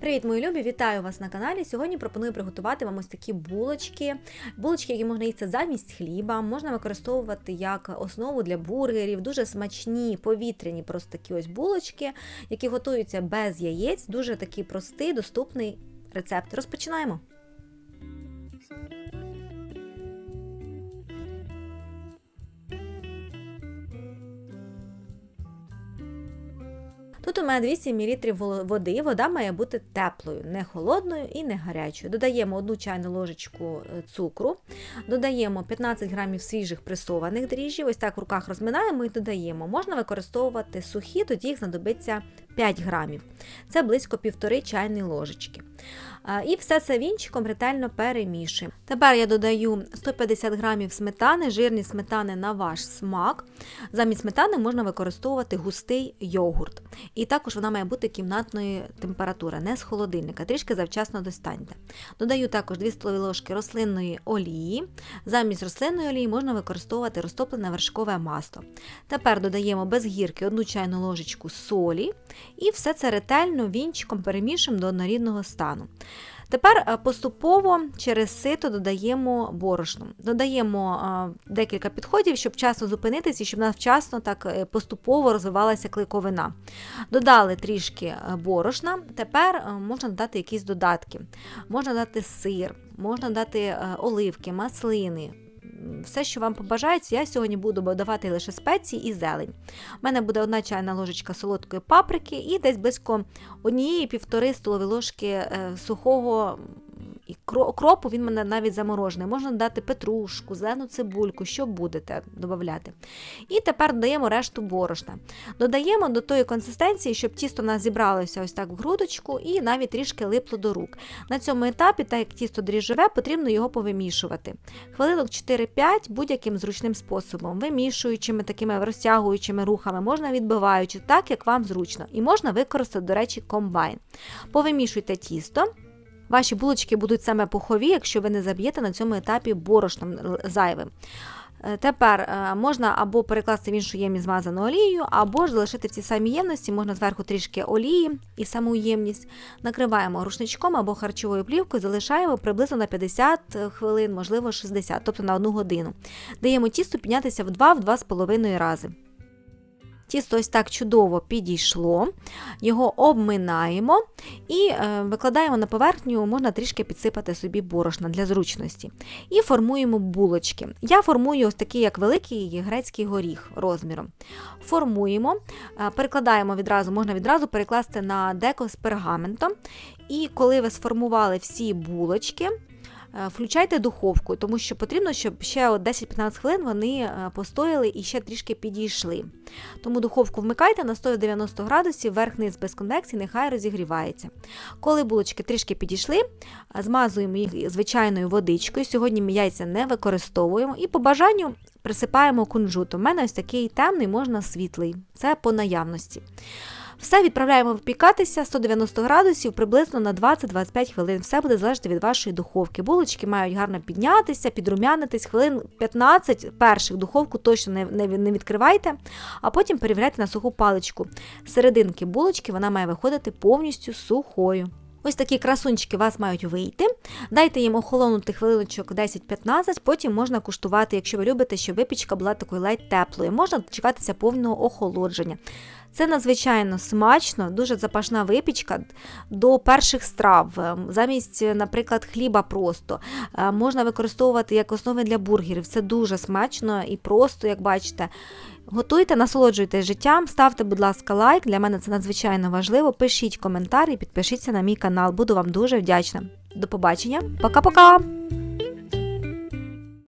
Привіт, мої любі! Вітаю вас на каналі. Сьогодні пропоную приготувати вам ось такі булочки. Булочки, які можна їсти замість хліба, можна використовувати як основу для бургерів. Дуже смачні, повітряні, просто такі ось булочки, які готуються без яєць. Дуже такий простий, доступний рецепт. Розпочинаємо. Тут у мене 200 мл води. Вода має бути теплою, не холодною і не гарячою. Додаємо одну чайну ложечку е, цукру, додаємо 15 грамів свіжих пресованих дріжджів. Ось так в руках розминаємо і додаємо. Можна використовувати сухі, тоді їх знадобиться 5 грамів. Це близько півтори чайної ложечки. І все це вінчиком ретельно перемішуємо. Тепер я додаю 150 грамів сметани, жирні сметани на ваш смак. Замість сметани можна використовувати густий йогурт. І також вона має бути кімнатної температури, не з холодильника, трішки завчасно достаньте. Додаю також 2 столові ложки рослинної олії. Замість рослинної олії можна використовувати розтоплене вершкове масло. Тепер додаємо без гірки 1 чайну ложечку солі і все це ретельно вінчиком перемішуємо до однорідного стану. Тепер е, поступово через сито додаємо борошно. Додаємо е, декілька підходів, щоб вчасно зупинитися і щоб нас вчасно так е, поступово розвивалася клейковина. Додали трішки борошна, тепер можна додати якісь додатки. Можна дати сир, можна дати оливки, маслини все, що вам побажається, я сьогодні буду додавати лише спеції і зелень. У мене буде одна чайна ложечка солодкої паприки і десь близько однієї-півтори столові ложки е, сухого і кропу він мене навіть заморожений. Можна додати петрушку, зелену цибульку, що будете додати. І тепер додаємо решту борошна. Додаємо до тої консистенції, щоб тісто у нас зібралося ось так в грудочку і навіть трішки липло до рук. На цьому етапі, так як тісто дріжджове, потрібно його повимішувати. Хвилинок 4-5 будь-яким зручним способом, вимішуючими, такими розтягуючими рухами, можна відбиваючи, так як вам зручно. І можна використати, до речі, комбайн. Повимішуйте тісто. Ваші булочки будуть саме пухові, якщо ви не заб'єте на цьому етапі борошном зайвим. Е, тепер е, можна або перекласти в іншу ємність змазану олією, або ж залишити в цій самій ємності, можна зверху трішки олії і саму ємність. Накриваємо рушничком або харчовою плівкою, залишаємо приблизно на 50 хвилин, можливо 60, тобто на 1 годину. Даємо тісту піднятися в 2-2,5 рази. Тісто ось так чудово підійшло, його обминаємо і е, викладаємо на поверхню, можна трішки підсипати собі борошна для зручності. І формуємо булочки. Я формую ось такий, як великий грецький горіх розміром. Формуємо, е, перекладаємо відразу, можна відразу перекласти на деко з пергаментом. І коли ви сформували всі булочки, включайте духовку, тому що потрібно, щоб ще 10-15 хвилин вони е, постояли і ще трішки підійшли. Тому духовку вмикайте на 190 градусів, верх-низ без конвекції, нехай розігрівається. Коли булочки трішки підійшли, е, змазуємо їх звичайною водичкою. Сьогодні ми яйця не використовуємо і по бажанню присипаємо кунжут. У мене ось такий темний, можна світлий. Це по наявності. Все відправляємо випікатися 190 градусів приблизно на 20-25 хвилин. Все буде залежати від вашої духовки. Булочки мають гарно піднятися, підрумянитись, хвилин 15 перших духовку точно не, не, не відкривайте, а потім перевіряйте на суху паличку. Серединки булочки вона має виходити повністю сухою. Ось такі красунчики вас мають вийти. Дайте їм охолонути хвилиночок 10-15, потім можна куштувати, якщо ви любите, щоб випічка була такою ледь теплою. Можна чекатися повного охолодження. Це надзвичайно смачно, дуже запашна випічка до перших страв. Замість, наприклад, хліба просто е, можна використовувати як основи для бургерів. Це дуже смачно і просто, як бачите. Готуйте, насолоджуйтесь життям, ставте, будь ласка, лайк. Для мене це надзвичайно важливо. Пишіть коментар і підпишіться на мій канал. Буду вам дуже вдячна. До побачення. Пока-пока!